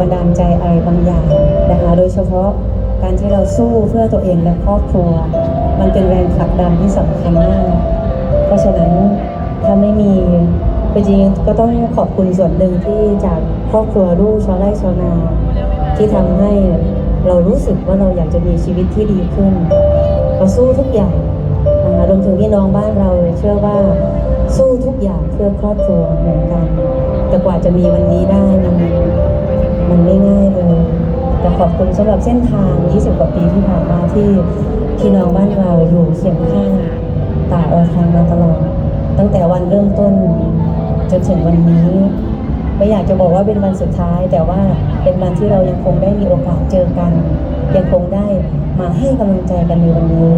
บันดาลใจอะไรบางอย่างนะคะ โดยเฉพาะการที่เราสู้เพื่อตัวเองและครอบครัว มันเป็นแรงผลักดันที่สำคัญมาก เพราะฉะนั้นถ้าไม่มีคือจริงๆก็ต้องขอบคุณส่วนหนึ่งที่จากครอบครัวลูกชาวไร่ชาวนา ที่ทำให้เรารู้สึกว่าเราอยากจะมีชีวิตที่ดีขึ้นเราสู้ทุกอย่างนะคะรวมถึงพี่น้องบ้านเราเชื่อว่าสู้ทุกอย่างเพื่อครอบครัวเหมือนกัน แต่กว่าจะมีวันนี้ได้มัน มันไม่ง่ายเลย แต่ขอบคุณสำหรับเส้นทาง 20 กว่าปีที่ผ่านมาที่พี่น้องบ้านเราอยู่เคียงข้างตาออทางมาตลอด ตั้งแต่วันเริ่มต้นจนถึงวันนี้ ไม่อยากจะบอกว่าเป็นวันสุดท้าย แต่ว่าเป็นวันที่เรายังคงได้มีโอกาสเจอกัน ยังคงได้มาให้กำลังใจกันในวันนี้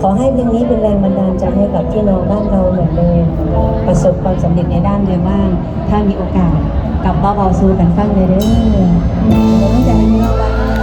ขอให้เพลงนี้เป็นแรงบันดาลใจให้กับพี่น้องบ้านเราเหมือนเดิมประสบความสำเร็จในด้านใดบ้างถ้ามีโอกาสกลับมาเบาสู้กันฟังเลยเด้อขอบคุณใจให้พี่น้องบ้านเรา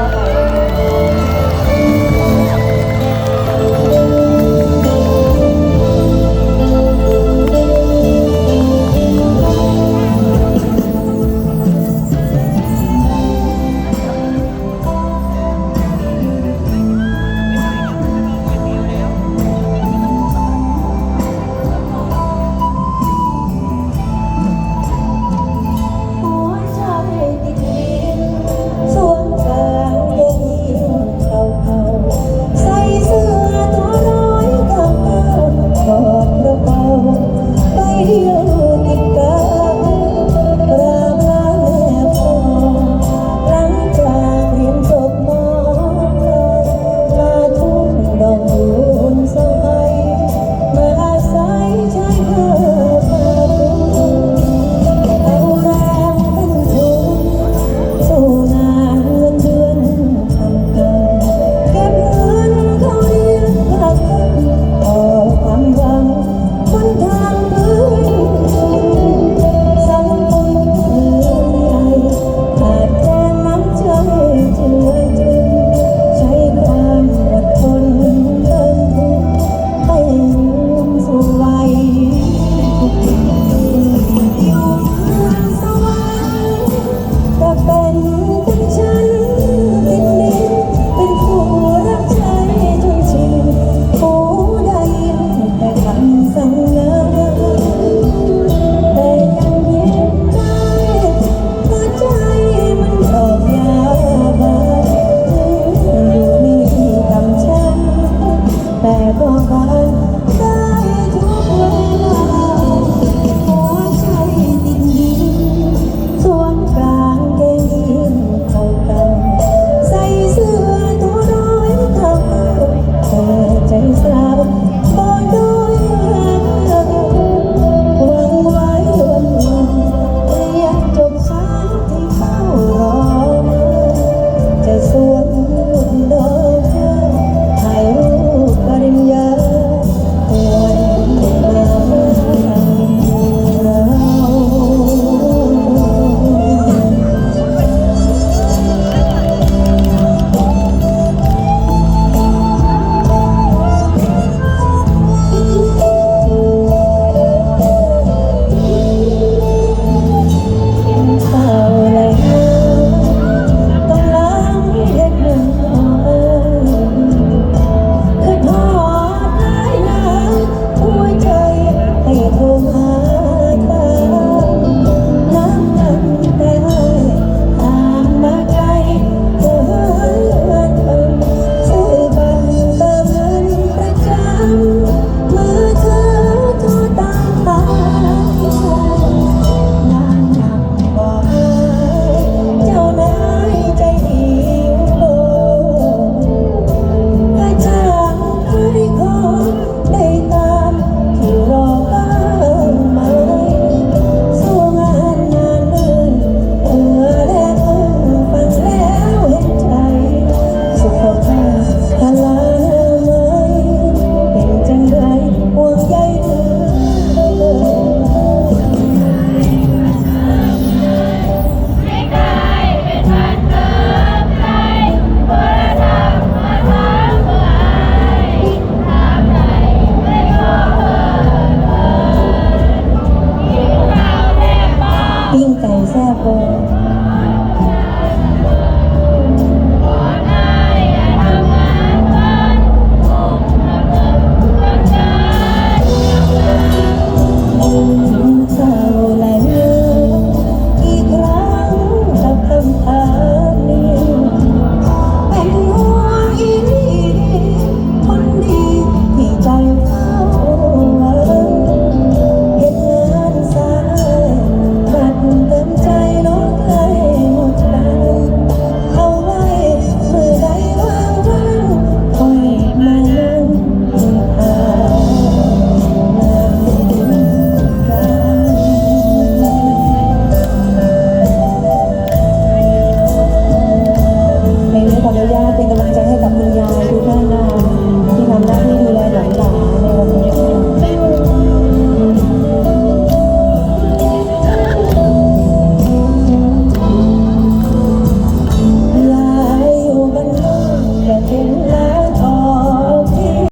ต้องการ Điện 不